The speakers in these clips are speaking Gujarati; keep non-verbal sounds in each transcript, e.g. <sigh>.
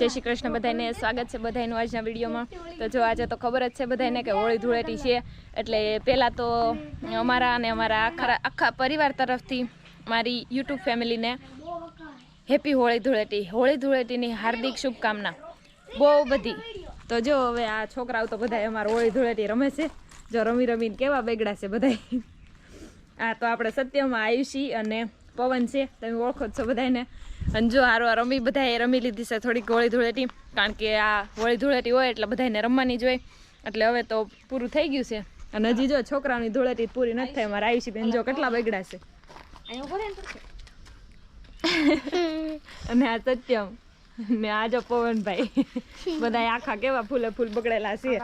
જય શ્રી કૃષ્ણ બધાને સ્વાગત છે બધાનું આજના વિડીયોમાં. તો જો આજે તો ખબર જ છે બધાને કે હોળી ધૂળેટી છે. એટલે પહેલાં તો અમારા અને અમારા આખા આખા પરિવાર તરફથી મારી યુટ્યુબ ફેમિલીને હેપી હોળી ધૂળેટી. હોળી ધૂળેટીની હાર્દિક શુભકામના. બહુ બધી. તો જો હવે આ છોકરાઓ તો બધા અમારા હોળી ધૂળેટી રમે છે. જો રમી રમીને કેવા બેગડા છે બધા આ તો આપણે સત્યમાં આયુષી અને પવન છે તમે ઓળખો છો બધાને અને જો હારો આ રમી બધાએ રમી લીધી છે થોડીક હોળી ધૂળેટી કારણ કે આ હોળી ધૂળેટી હોય એટલે બધાને રમવાની જ હોય. એટલે હવે તો પૂરું થઈ ગયું છે. અને હજી જો છોકરાઓની ધૂળેટી પૂરી નથી મારે આવી આયુષી બેન જો કેટલા બગડા છે. <laughs> અને આ સત્યમ ને આ જો પવનભાઈ. <laughs> બધા આખા કેવા ફૂલે ફૂલ બગડેલા છે.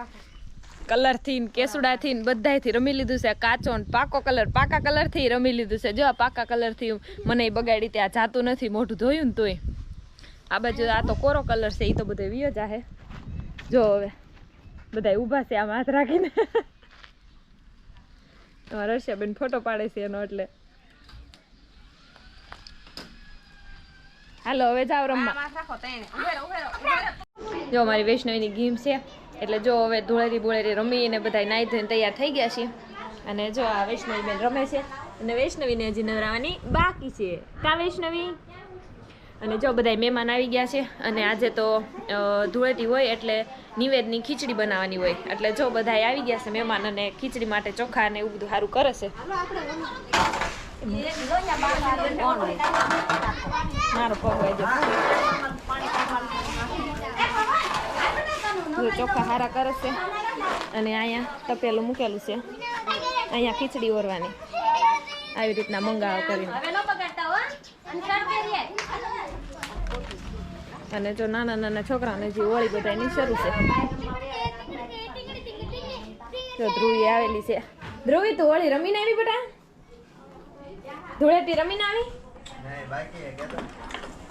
કલરથી કેસુડાથી ને બધાયથી રમી લીધું છે. કાચો ને પાકો કલર પાકા કલરથી રમી લીધું છે. જો આ પાકા કલરથી મને બગાડી ત્યાં જાતું નથી મોઢું ધોયું ને તોય. આ બાજુ આ તો કોરો કલર છે એ તો બધો વિયો જાહે. જો હવે બધા ઊભા છે આમ હાથ રાખીને. તમારા રશિયાબેન ફોટો પાડે છે એનો એટલે. હાલો હવે જાવ રમવા. જો અમારી વૈષ્ણવીની ગેમ છે. એટલે જો હવે ધૂળેરી બુળેરી રમીને બધા નાહી ધોઈને તૈયાર થઈ ગયા છીએ. અને જો આ વૈષ્ણવી બેન રમે છે. અને વૈષ્ણવીને હજી નવરાવાની બાકી છે. કા વૈષ્ણવી? અને જો બધા મહેમાન આવી ગયા છે. અને આજે તો ધૂળેટી હોય એટલે નિવેદની ખીચડી બનાવવાની હોય. એટલે જો બધા આવી ગયા છે મહેમાન અને ખીચડી માટે ચોખા ને એવું બધું સારું કરે છે. મારો પગ વાગ્યો જો ચોખા હારા કરે અને અહીંયા તપેલું મૂકેલું છે. અહીંયા ખીચડી ઓરવાની. આવી રીતના મંગાવો કરીને. અને જો નાના નાના છોકરાઓને જે હોળી બધાની શરૂ છે. જો ધ્રુવી આવેલી છે. ધ્રુવી તું હોળી રમીને આવી બેટા? ધૂળેટી રમીને આવી?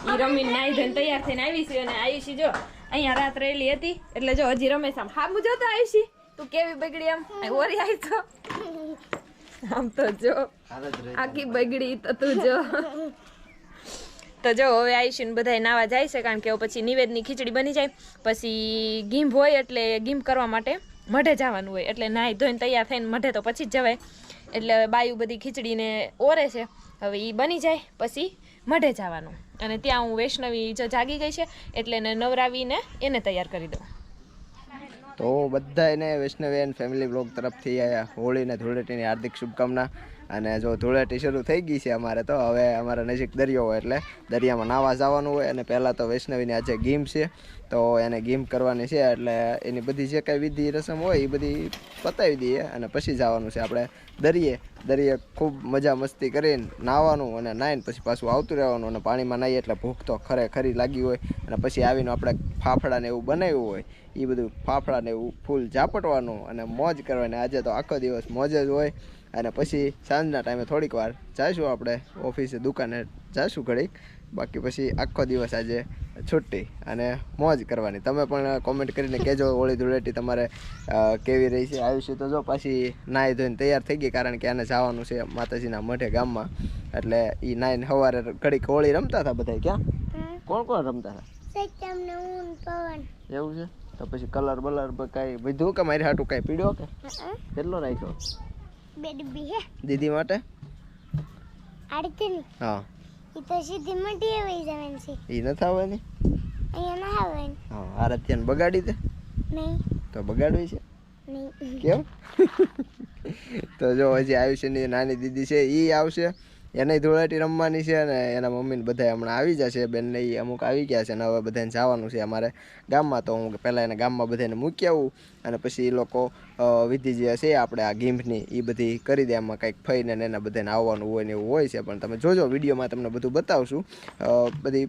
ઈ રમીને નાઈ ધોઈને તૈયાર થઈને આવી છે અને આયુષી જો. અહીંયા રાત રહેલી હતી એટલે જો હજી રમેશ આમ. હા મુજો તો આયુષી તું કેવી બગડી આમ? ઓરી આવી તો. આમ તો જો. આખી બગડી તો તું જો. તો જો હવે આવીશું ને બધા નાવા જાય છે કારણ કે પછી નિવેદની ખીચડી બની જાય. પછી ગીંભ હોય એટલે ગીંભ કરવા માટે મઢે જવાનું હોય એટલે નાહી ધોઈને તૈયાર થઈને મઢે તો પછી જ જવાય. એટલે હવે બાયું બધી ખીચડીને ઓરે છે. હવે એ બની જાય, પછી મઢે જવાનું. અને ત્યાં હું વૈષ્ણવી જો જાગી ગઈ છે, એટલે એને નવરાવીને એને તૈયાર કરી દઉં. તો બધા એને વૈષ્ણવી એન ફેમિલી બ્લોગ તરફથી હોળી અને ધૂળેટીની હાર્દિક શુભકામના. અને જો ધૂળેટી શરૂ થઈ ગઈ છે અમારે તો, હવે અમારા નજીક દરિયો હોય એટલે દરિયામાં નાવા જવાનું હોય અને પહેલાં તો વૈષ્ણવીની આજે ગીમ છે, તો એને ગીમ કરવાની છે એટલે એની બધી જે કાંઈ વિધિ રસમ હોય એ બધી પતાવી દઈએ અને પછી જવાનું છે આપણે દરિયે. દરિયે ખૂબ મજા મસ્તી કરીને નાહવાનું અને નાહીને પછી પાછું આવતું રહેવાનું અને પાણીમાં નાહીએ એટલે ભૂખ તો ખરેખરી લાગી હોય અને પછી આવીને આપણે ફાફડાને એવું બનાવ્યું હોય એ બધું ફાફડાને એવું ફૂલ ઝાપટવાનું અને મોજ કરવાની. આજે તો આખો દિવસ મોજ જ હોય. અને પછી સાંજના ટાઈમે થોડીક વાર જઈશું આપણે ઓફિસે દુકાને જઈશું ઘડીક. બાકી પછી આખો દિવસ આજે છુટ્ટી અને મોજ કરવાની. તમે પણ કોમેન્ટ કરીને કહેજો હોળી ધૂળેટી તમારે કેવી રહી છે આયુષ્ય તો જો પાછી નાહી ધોઈને તૈયાર થઈ ગઈ. કારણ કે આને જવાનું છે માતાજીના મઠે ગામમાં. એટલે એ નાઈને સવારે ઘડીક હોળી રમતા હતા બધા ક્યાં? કોણ કોણ રમતા હતા? એવું છે? તો પછી કલર બલર કાંઈ બધું કે મારી હાટું કાંઈ પીડ્યો કે? કેટલો રાખ્યો? હે. દીદી માટે? આડતી હા. ઈ તો સીધી મટી આવી જવાની છે. એ નથી આવવાની અહીંયા ના આવવાની હા આરત્યાને બગાડી દે? નહીં. તો બગાડવી છે? નહીં. કેમ? તો જો હજી આયુષ્યની નાની દીદી છે એ આવશે. એને ધૂળેટી રમવાની છે અને એના મમ્મીને બધા હમણાં આવી જશે બેનને એ અમુક આવી ગયા છે અને હવે બધાને જવાનું છે અમારે ગામમાં. તો હું પહેલાં એને ગામમાં બધાને મૂકી આવું અને પછી એ લોકો વિધિ જે છે આપણે આ ગીમ્ફની એ બધી કરી દે એમાં કંઈક ફઈને ને એના બધાને આવવાનું હોય ને એવું હોય છે. પણ તમે જોજો, વિડીયોમાં તમને બધું બતાવશું. બધી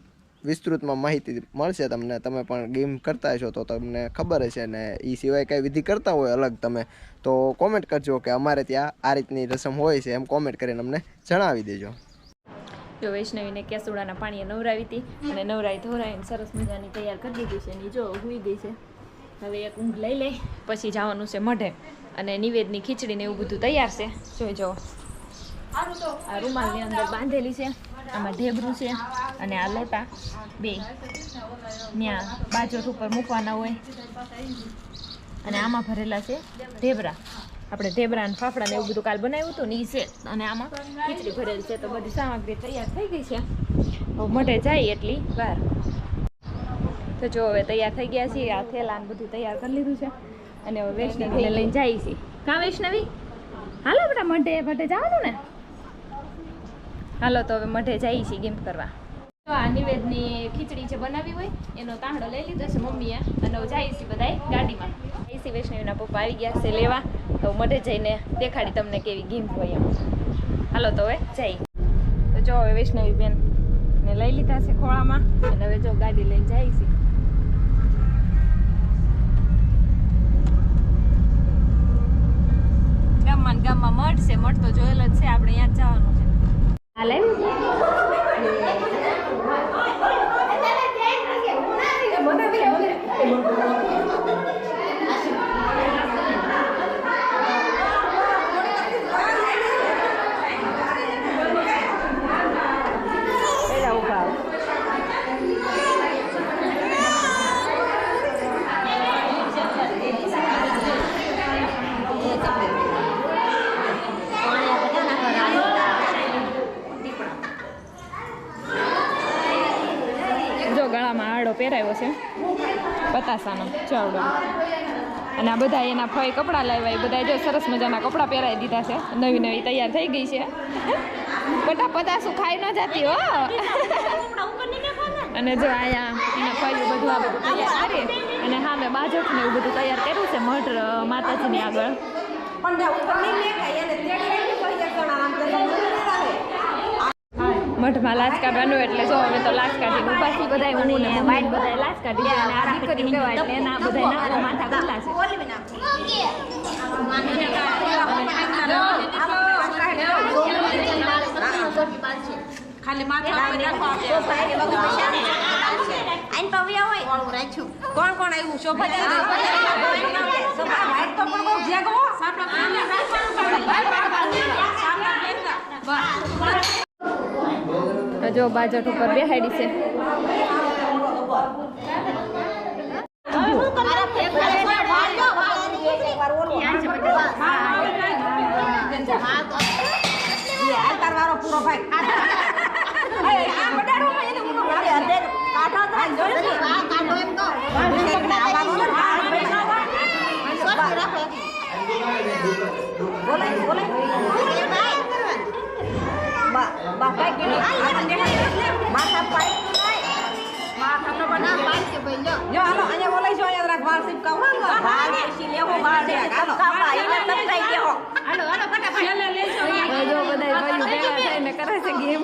વિસ્તૃતમાં માહિતી મળશે તમને. તમે પણ ગેમ કરતા હશો તો તમને ખબર હશે ને એ સિવાય કાંઈ વિધિ કરતા હોય અલગ તમે, તો કોમેન્ટ કરજો કે અમારે ત્યાં આ રીતની રસમ હોય છે એમ કોમેન્ટ કરીને અમને જણાવી દેજો. જો વૈષ્ણવીને કેસુડાના પાણીએ નવરાવી હતી અને નવરાવી ધોરાવીને સરસ મજાની તૈયાર કરી દીધી છે અને જો હુઈ ગઈ છે. હવે એક ઊંઘ લઈ લે, પછી જવાનું છે મઢે. અને નિવેદની ખીચડીને એવું બધું તૈયાર છે. જોઈ જો. આ રૂમાલની અંદર બાંધેલી છે. આમાં ઢેબરું છે અને આ લોટા બે. ત્યાં બાજોટ ઉપર મૂકવાના હોય. અને આમાં ભરેલા છે ઢેબરા. આપણે ઢેબરા અને ફાફડા ને એવું બધું કાલ બનાવ્યું હતું ને એ છે. અને આમાં ખીચડી ભરેલ છે. તો બધી સામગ્રી તૈયાર થઈ ગઈ છે. હવે મઢે જાય એટલી વાર. તો જો હવે તૈયાર થઈ ગયા છીએ. આ થેલા ને બધું તૈયાર કરી લીધું છે. અને હવે વૈષ્ણવીને લઈને જાય છે. કા વૈષ્ણવી? હાલો બેટા મઢે મઢે જવાનું ને? હાલો, તો હવે મઢે જઈએ છીએ ગેમ કરવા. તો આ નિવેદની ખીચડી જે બનાવી હોય, એનો તાંડો લઈ લીધો છે મમ્મીએ અને હવે જઈએ છીએ બધાય ગાડીમાં. જઈએ છીએ વૈષ્ણવીના પપ્પા આવી ગયા છે લેવા. તો મઢે જઈને દેખાડી તમને કેવી ગેમ હોય એમ. હાલો, તો હવે જઈ તો જો હવે વૈષ્ણવી બેન ને લઈ લીધા છે ખોળામાં અને હવે જો ગાડી લઈને જાય છે ગામમાં ગામમાં મઠ છે મઠ તો જોયેલ જ છે, આપણે જ જવાનું છે. હાલે પતાસાનો ચાવડો અને આ બધા એના ફઈ કપડાં લાવ્યા, એ બધા જો સરસ મજાના કપડાં પહેરાવી દીધા છે. નવી નવી તૈયાર થઈ ગઈ છે. બટા પતાસું ખાઈ ન જતી, હો. અને જો અહીંયા એના ફયું બધું આ બધું તૈયાર કરીએ અને હા, મેં બાજટ ને એવું બધું તૈયાર કર્યું છે, મઢ માતાજીની આગળ. મઠમાં લાશ કાઢવાનું એટલે જો અમે તો લાશ કાઢી છીએ બધા હું ને મમ્મી બધા લાશ કાઢી અને આ દીકરી કહેવાય એટલે એના બધા નાકો માથા ખુલ્લા છે. ખાલી કોણ કોણ આવ્યું? શોભા તો જો બાજટ ઉપર બેહાડી છે. વાળો પૂરો ભાઈ આ બડાડો માં એને ઊનો ભાઈ અડધે કાઢો તો આ જોડે આ કાઢો એમ તો આવવાનો ને બહાર બેઠા બોલે બોલે બા બા કઈ કીધું માથા પાઈ માથા નો બના પાઈ કે ભાઈ જો જો હાલો અહીંયા બોલે જો અહીંયા રાખ વાળ સિપ કાવ હાલો વાળ સી લેવો વાળ દે હાલો કાપા એને તપતાઈ દેવો હાલો હાલો ફટાફટ લે લેજો હવે જો બધા ભાઈઓ ભેગા થઈને કરે છે ગેમ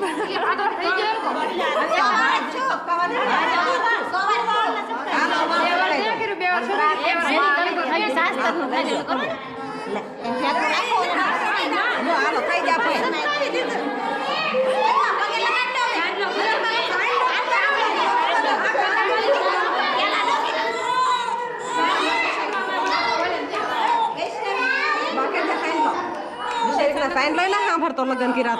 સાઈન લઈ ના સાંભળતો લગન કર્યા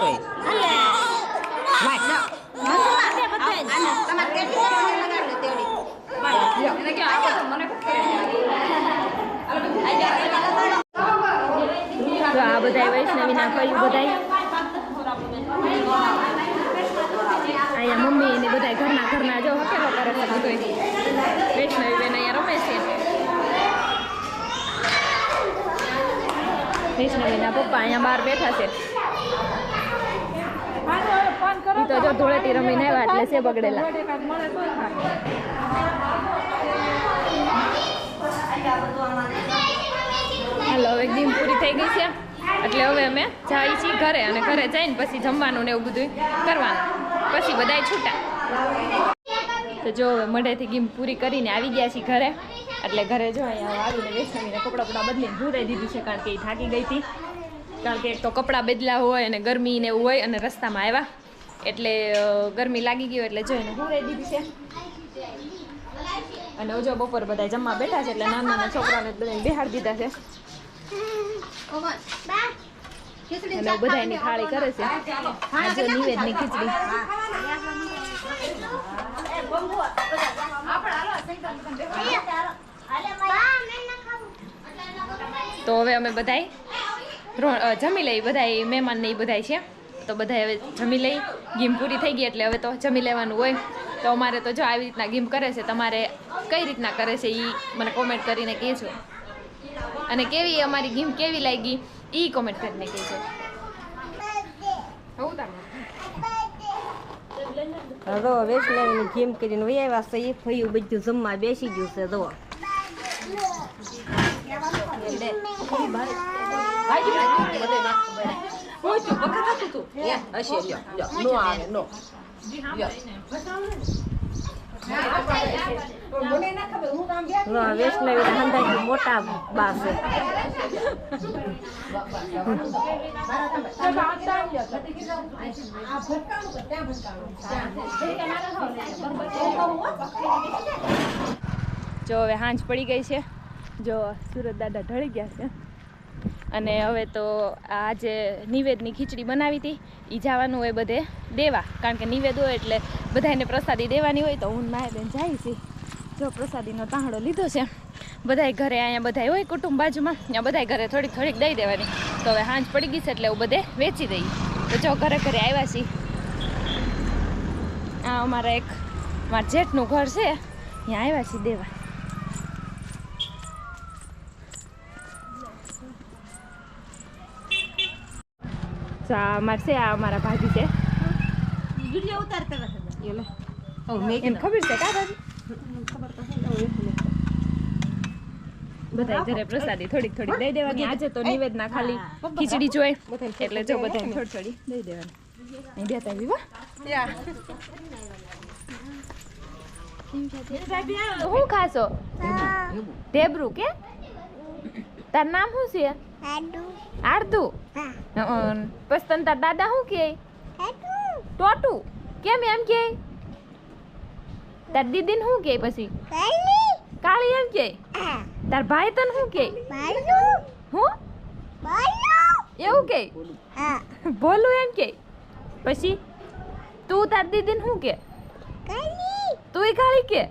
તો આ બધા વૈષ્ણવીના કહ્યું બધા અહીંયા મમ્મી ને બધા ઘરના ઘરના જો હકેલો કરે વૈષ્ણવી બેન અહીંયા રમે છે. વૈષ્ણવીના પપ્પા અહીંયા બહાર બેઠા છે. તો જો ધૂળેટી રમીને આવ્યા એટલે છે બગડેલા. હાલો, હવે ગીમ પૂરી થઈ ગઈ છે. એટલે હવે અમે જઈએ છીએ ઘરે અને ઘરે જઈને પછી જમવાનું ને એવું બધું કરવાનું. પછી બધાય છૂટા. તો જો હવે મઢેથી ગીમ પૂરી કરીને આવી ગયા છીએ ઘરે. એટલે ઘરે જો અહીંયા આવીને વૈષ્ણવીને કપડાં બપડા બદલીને ધોરાઈ દીધું છે કારણ કે એ થાકી ગઈ હતી. કારણ કે એક તો કપડાં બદલા હોય અને ગરમી ને એવું હોય અને રસ્તામાં આવ્યા. એટલે ગરમી લાગી ગઈ એટલે જો એને હુરાઈ દીધી છે. અને જો બપોર બધા જમવા બેઠા છે એટલે નાના નાના છોકરાઓને બધાને બેહાડી દીધા છે. અને બધાની થાળી કરે છે. ખીચડી. તો હવે અમે બધાય જમી લઈ બધાય મહેમાન ને એ બધાય છે. તો બધાય હવે જમી લઈ, ગીમ પૂરી થઈ ગઈ એટલે હવે તો જમી લેવાનું હોય. તો અમારે તો જો આવી રીતના ગીમ કરે છે, તમારે કઈ રીતના કરે છે એ મને કોમેન્ટ કરીને કહેજો. અને કેવી અમારી ગીમ કેવી લાગી એ કોમેન્ટ કરીને કહેજો. હવે વૈષ્ણવીની જેમ કરીને આવ્યા છે, એ ફયું બધું જમવા બેસી ગયું છે, જો. વૈષ્ણવી હંધાઈ મોટા બા જો હવે હાંજ પડી ગઈ છે. જો, સુરત દાદા ઢળી ગયા છે. અને હવે તો આ જે નિવેદની ખીચડી બનાવી હતી એ જવાનું હોય બધે દેવા. કારણ કે નિવેદ હોય એટલે બધાને પ્રસાદી દેવાની હોય. તો હું માય બેન જાય છે જો, પ્રસાદીનો તાંહડો લીધો છે. બધાય ઘરે અહીંયા બધાય હોય કુટુંબ બાજુમાં. અહીંયા બધાય ઘરે થોડીક થોડીક દઈ દેવાની. તો હવે સાંજ પડી ગઈ છે એટલે હું બધે વેચી દઈ તો જો, ઘરે ઘરે આવ્યા છીએ. આ અમારા એક, મારા જેઠનું ઘર છે. ત્યાં આવ્યા છીએ દેવા. તો આ અમારે છે આ અમારા ભાભી છે. વીડિયો ઉતારતા એને ખબર છે કા ભાભી? બધા ઘરે પ્રસાદી થોડીક થોડીક દઈ દેવાની આજે તો નિવેદના ખાલી ખીચડી જોઈ એટલે જો બધા થોડી થોડી દઈ દેવાની. અહીં દેતા વિવા હું. ખાશો? ઢેબરું કે? તાર નામ શું છે? આડુ આરતું પછી તને તાર દાદા શું કે ટોટુ. કેમ એમ કે તાર દીદીને શું કે પછી? કાળી એમ કે તાર ભાઈ તને શું કે હું? એવું કે બોલું એમ કે પછી તું તાર દીદીને શું કે તું તુંય કાળી કે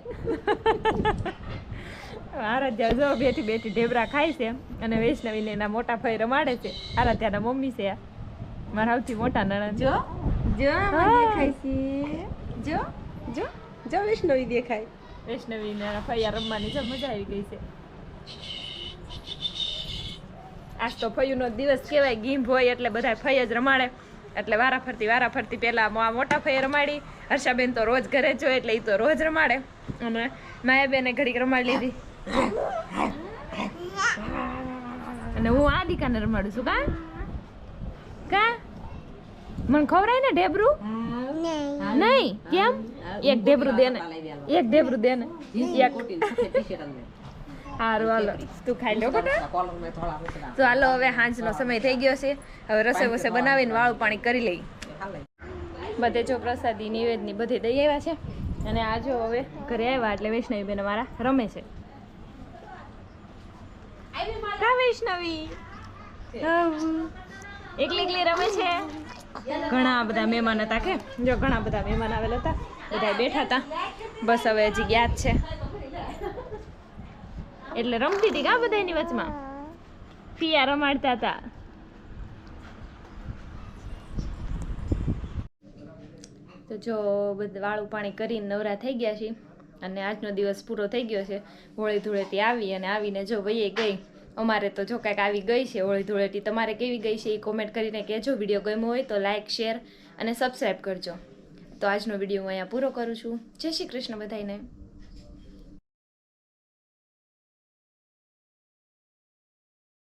આરાધ્યા જો બેઠી બેઠી ઢેબરા ખાય છે અને વૈષ્ણવીને એના મોટા ભાઈ રમાડે છે. આરાધ્યાના મમ્મી છે. મારા સૌથી મોટા નણંદ. જો જો. દેખાય છે. જો જો જો વૈષ્ણવી દેખાય. વૈષ્ણવીને ફૈયા રમવાની જો મજા આવી ગઈ છે. આજ તો ફૈયુંનો દિવસ કહેવાય ગીમ હોય એટલે બધા ફૈયા જ રમાડે. એટલે વારા ફરતી વારા ફરતી પેલા આ મોટા ફઈએ રમાડી. હર્ષાબેન તો રોજ ઘરે જ એટલે એ તો રોજ રમાડે. અને માયાબેને ઘડીક રમાડી લીધી. અને હું આ દીકાને રમાડું છું કા? કા? મને ખવડાય ને ઢેબરું? નહીં. કેમ? એક ઢેબરું દે ને. એક ઢેબરું દે ને. એક. હારું હાલો. તું ખાઈ લો તો હાલો હવે સાંજનો સમય થઈ ગયો છે. હવે રસોઈ વસે બનાવીને વાળું પાણી કરી લઈ. બધે જો પ્રસાદી નિવેદની બધે દઈ આવ્યા છે. અને આ જો હવે ઘરે આવ્યા એટલે વૈષ્ણવી બેન અમારા રમે છે. કા વૈષ્ણવી. એકલી એકલી રમે છે? ઘણા બધા મહેમાન હતા કે? જો, ઘણા બધા મહેમાન આવેલા હતા. બધા બેઠા હતા. બસ હવે હજી ગયા જ છે. એટલે રમતી હતી કા બધા એની વચમાં? પિયા રમાડતા હતા. તો જો વાળું પાણી કરીને નવરા થઈ ગયા છીએ. અને આજનો દિવસ પૂરો થઈ ગયો છે. હોળી ધૂળેથી આવી અને આવીને જો ભાઈએ ગઈ. અમારે તો જો કાંઈક આવી ગઈ છે હોળી ધૂળેટી, તમારે કેવી ગઈ છે એ કોમેન્ટ કરીને કહેજો. વીડિયો ગમ્યો હોય તો લાઇક શેર અને સબસ્ક્રાઈબ કરજો. તો આજનો વીડિયો હું અહીંયા પૂરો કરું છું. જય શ્રી કૃષ્ણ બધાને